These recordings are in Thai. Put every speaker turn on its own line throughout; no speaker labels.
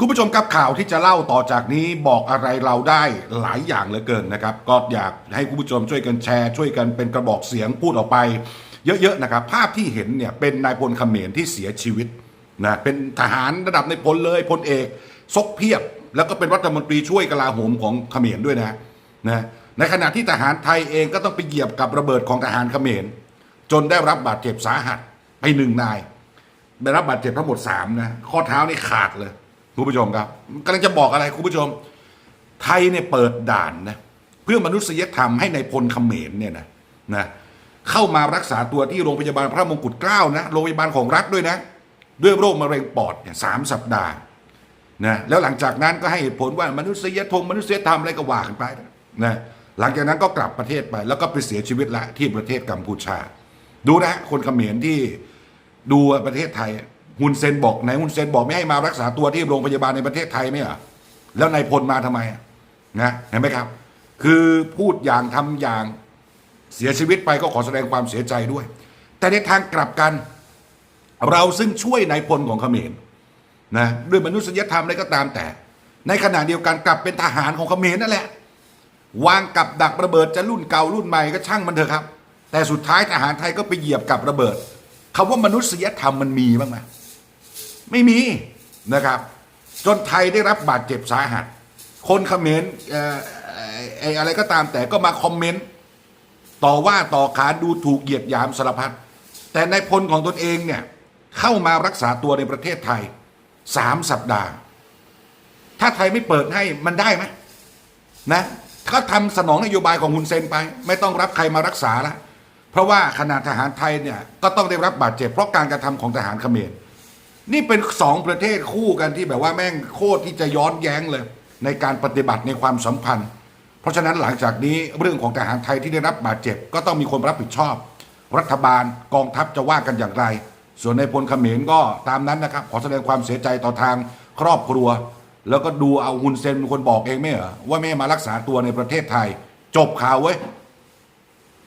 คุณผู้ชมครับข่าวที่จะเล่าต่อจากนี้บอกอะไรเราได้หลายอย่างเหลือเกินนะครับ ก็อยากให้คุณผู้ชมช่วยกันแชร์ ช่วยกันเป็นกระบอกเสียงพูดออกไป เยอะๆนะครับ ภาพที่เห็นเนี่ยเป็นนายพลเขมรที่เสียชีวิตนะเป็นทหารระดับในพลเลยพลเอก ซกเพียบ แล้วก็เป็นรัฐมนตรีช่วยกลาโหมของเขมรด้วยนะนะในขณะที่ทหารไทยเองก็ต้องไปเหยียบกับระเบิดของทหารเขมร จนได้รับบาดเจ็บสาหัสไปหนึ่งนาย ได้รับบาดเจ็บทั้งหมดสามนะข้อเท้านี่ขาดเลย คุณผู้ชมครับกำลังจะบอกอะไรคุณผู้ชม ไทยเนี่ยเปิดด่านนะเพื่อมนุษยธรรมให้ในายพลเขมรเนี่ยนะนะเข้ามารักษาตัวที่โรงพยาบาลพระมงกุฎเกล้านะโรงพยาบาลของรัฐด้วยนะ ด้วยโรคมะเร็งปอดเนี่ยสามสัปดาห์นะแล้วหลังจากนั้นก็ให้เหตุผลว่ามนุษยธรรมมนุษยธรรมอะไรก็ว่ากันไปนะหลังจากนั้นก็กลับประเทศไป แล้วก็ไปเสียชีวิตละที่ประเทศกัมพูชา ดูนะคนเขมรที่ดูประเทศไทย ฮุนเซนบอกไหนฮุนเซนบอกไม่ให้มารักษาตัวที่โรงพยาบาลในประเทศไทยไม่เหรอแล้วนายพลมาทำไมนะเห็นไหมครับ คือพูดอย่างทำอย่างเสียชีวิตไปก็ขอแสดงความเสียใจด้วย แต่ในทางกลับกัน เราซึ่งช่วยนายพลของเขมรนะด้วยมนุษยธรรมอะไรก็ตามแต่ ในขณะเดียวกันกลับเป็นทหารของเขมรนั่นแหละ วางกับดักระเบิดจะรุ่นเก่ารุ่นใหม่ก็ช่างมันเถอะครับ แต่สุดท้ายทหารไทยก็ไปเหยียบกับระเบิดคำว่ามนุษยธรรมมันมีบ้างไหม ไม่มีนะครับ จนไทยได้รับบาดเจ็บสาหัส คนเขมรเอ่อไอ้ไอ้อะไรก็ตามแต่ก็มาคอมเมนต์ต่อว่าต่อขานดูถูกเหยียดหยามสารพัดแต่ในพลของตนเองเนี่ยเข้ามารักษาตัวในประเทศไทยสามสัปดาห์ ถ้าไทยไม่เปิดให้มันได้ไหมนะก็ทำสนองนโยบายของฮุนเซนไป ไม่ต้องรับใครมารักษาละเพราะว่าขนาดทหารไทยเนี่ยก็ต้องได้รับบาดเจ็บเพราะการกระทำของทหารเขมร นี่เป็นสองประเทศคู่กันที่แบบว่าแม่งโคตรที่จะย้อนแย้งเลย ในการปฏิบัติในความสัมพันธ์ เพราะฉะนั้นหลังจากนี้เรื่องของทหารไทยที่ได้รับบาดเจ็บ ก็ต้องมีคนรับผิดชอบ รัฐบาลกองทัพจะว่ากันอย่างไร ส่วนในพลเขมรก็ตามนั้นนะครับ ขอแสดงความเสียใจต่อทางครอบครัว แล้วก็ดูเอาฮุนเซนเป็นคนบอกเองไม่เหรอว่าไม่มารักษาตัวในประเทศไทย จบข่าวเว้ย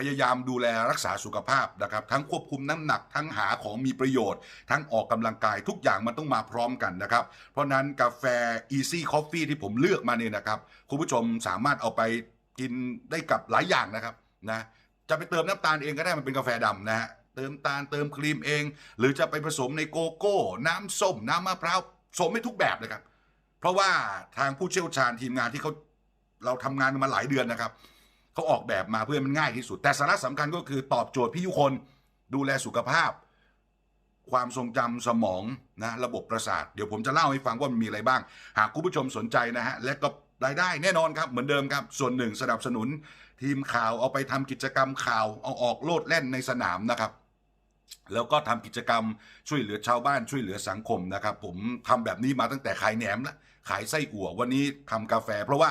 พยายามดูแลรักษาสุขภาพนะครับ ทั้งควบคุมน้ำหนัก ทั้งหาของมีประโยชน์ ทั้งออกกำลังกายทุกอย่างมันต้องมาพร้อมกันนะครับ เพราะนั้นกาแฟ Easy Coffee ที่ผมเลือกมาเนี่ยนะครับ คุณผู้ชมสามารถเอาไปกินได้กับหลายอย่างนะครับนะจะไปเติมน้ำตาลเองก็ได้มันเป็นกาแฟดำนะฮะเติมตาลเติมครีมเอง หรือจะไปผสมในโกโก้ น้ำส้ม น้ำมะพร้าวผสมให้ทุกแบบเลยครับ เพราะว่าทางผู้เชี่ยวชาญทีมงานที่เขาเราทำงานมาหลายเดือนนะครับ เขาออกแบบมาเพื่อมันง่ายที่สุด แต่สาระสำคัญก็คือตอบโจทย์พี่ยุคนดูแลสุขภาพ ความทรงจำสมองนะระบบประสาท เดี๋ยวผมจะเล่าให้ฟังว่ามันมีอะไรบ้าง หากคุณผู้ชมสนใจนะฮะและก็รายได้แน่นอนครับเหมือนเดิมครับ ส่วนหนึ่งสนับสนุน ทีมข่าวเอาไปทำกิจกรรมข่าวเอาออกโลดแล่นในสนามนะครับแล้วก็ทำกิจกรรมช่วยเหลือชาวบ้านช่วยเหลือสังคมนะครับ ผมทำแบบนี้มาตั้งแต่ขายแหนมละขายไส้อั่ววันนี้ทำกาแฟ เพราะว่า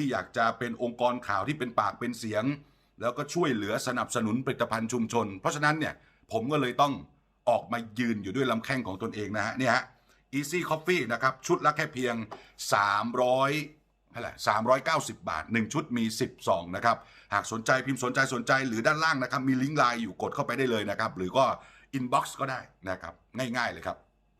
ที่อยากจะเป็นองค์กรข่าวที่เป็นปากเป็นเสียง แล้วก็ช่วยเหลือสนับสนุนผลิตภัณฑ์ชุมชน เพราะฉะนั้นเนี่ยผมก็เลยต้องออกมายืนอยู่ด้วยลำแข้งของตนเองนะฮะเนี่ยฮะ Easy Coffee นะครับ ชุดละแค่เพียง 300อะไร390 บาท 1 ชุดมี 10ซองนะครับ หากสนใจพิมพ์สนใจสนใจหรือด้านล่างนะครับ มีลิงก์ไลน์อยู่กดเข้าไปได้เลยนะครับ หรือก็อินบ็อกซ์ก็ได้นะครับ ง่ายๆเลยครับ